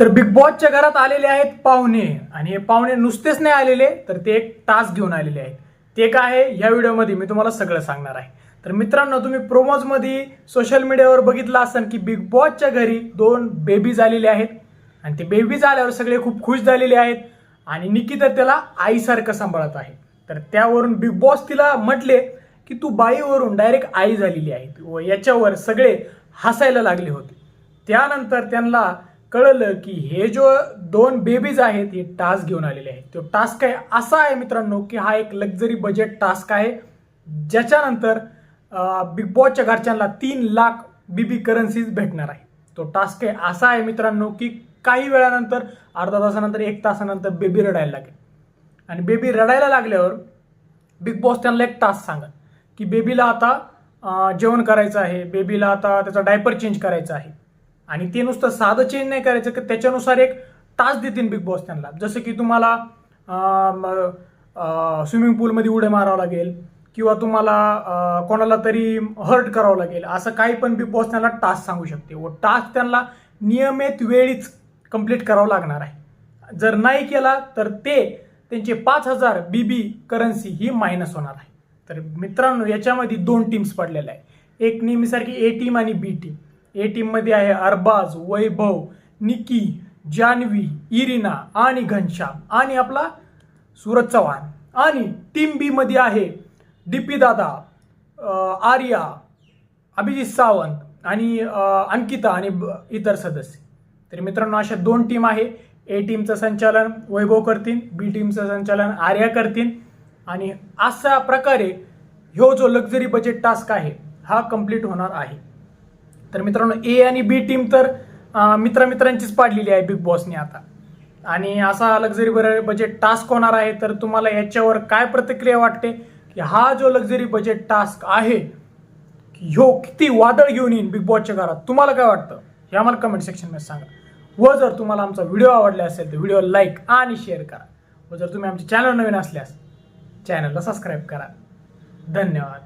तर बिग बॉसच्या घरात आलेले आहेत पाहुणे. आणि हे पाहुणे नुसतेच नाही आलेले तर ते एक टास्क घेऊन आलेले आहेत. ते काय आहे? या व्हिडिओमध्ये मी तुम्हाला सगळं सांगणार आहे. तर मित्रांनो तुम्ही प्रोमोजमध्ये सोशल मीडियावर बघितलं असाल की बिग बॉसच्या घरी दोन बेबीज आलेले आहेत. आणि ते बेबीज आल्यावर सगळे खूप खुश झालेले आहेत. आणि निकी तर त्याला आईसारखं सांभाळत आहे. तर त्यावरून बिग बॉस तिला म्हटले की तू बाईवरून डायरेक्ट आई झालेली आहे. व याच्यावर सगळे हसायला लागले होते. त्यानंतर त्यांना कळलं की हे जो दोन बेबीज आहेत हे टास्क घेऊन आलेले आहेत. तो टास्क आहे असा आहे मित्रांनो की हा एक लक्झरी बजेट टास्क आहे. ज्याच्यानंतर बिग बॉसच्या घरच्यांना तीन लाख बीबी करन्सीज भेटणार आहे. तो टास्क आहे असा आहे मित्रांनो की काही वेळानंतर अर्धा तासानंतर एक तासानंतर बेबी रडायला लागेल. आणि बेबी रडायला लागल्यावर बिग बॉस त्यांना एक टास्क सांगा की बेबीला आता जेवण करायचं आहे. बेबीला आता त्याचा डायपर चेंज करायचा आहे. आणि ते नुसतं साधं चेंज नाही करायचं की त्याच्यानुसार एक टास्क देतील बिग बॉस त्यांना. जसं की तुम्हाला स्विमिंग पूलमध्ये उड्या मारावं लागेल किंवा तुम्हाला कोणाला तरी हर्ट करावं लागेल असं काही पण बिग बॉस त्यांना टास्क सांगू शकते. व टास्क त्यांना नियमित वेळीच कंप्लीट करावं लागणार आहे. जर नाही केला तर ते त्यांचे पाच हजार बी बी करन्सी ही मायनस होणार आहे. तर मित्रांनो याच्यामध्ये दोन टीम्स पडलेल्या आहे. एक नेहमीसारखी ए टीम आणि बी टीम ए टीममध्ये आहे अरबाज वैभव निकी जान्हवी इरिना आणि घनश्याम आणि आपला सूरज चव्हाण. आणि टीम बीमध्ये आहे डीपी दादा आर्या अभिजित सावंत आणि अंकिता आणि ब- इतर सदस्य. तर मित्रांनो अशा दोन टीम आहे. ए टीमचं संचालन वैभव करतील बी टीमचं संचालन आर्या करतील. आणि अशा प्रकारे ह्यो जो लक्झरी बजेट टास्क आहे हा कंप्लीट होणार आहे. तर मित्रांनो ए आणि बी टीम तर अं, मित्रामित्रांचीच पाडलेली आहे बिग बॉसने आता. आणि असा लक्झरी बजेट टास्क होणार आहे तर तुम्हाला याच्यावर काय प्रतिक्रिया वाटते? की हा जो लक्झरी बजेट टास्क आहे ह्यो किती वादळ घेऊन येईन बिग बॉसच्या घरात? तुम्हाला काय वाटतं? हे आम्हाला कमेंट सेक्शनमध्ये सांगा. व जर तुम्हाला आमचा व्हिडिओ आवडला असेल तर व्हिडिओ लाईक आणि शेअर करा. व जर तुम्ही आमचे चॅनल नवीन असल्यास चॅनलला सबस्क्राईब करा. धन्यवाद.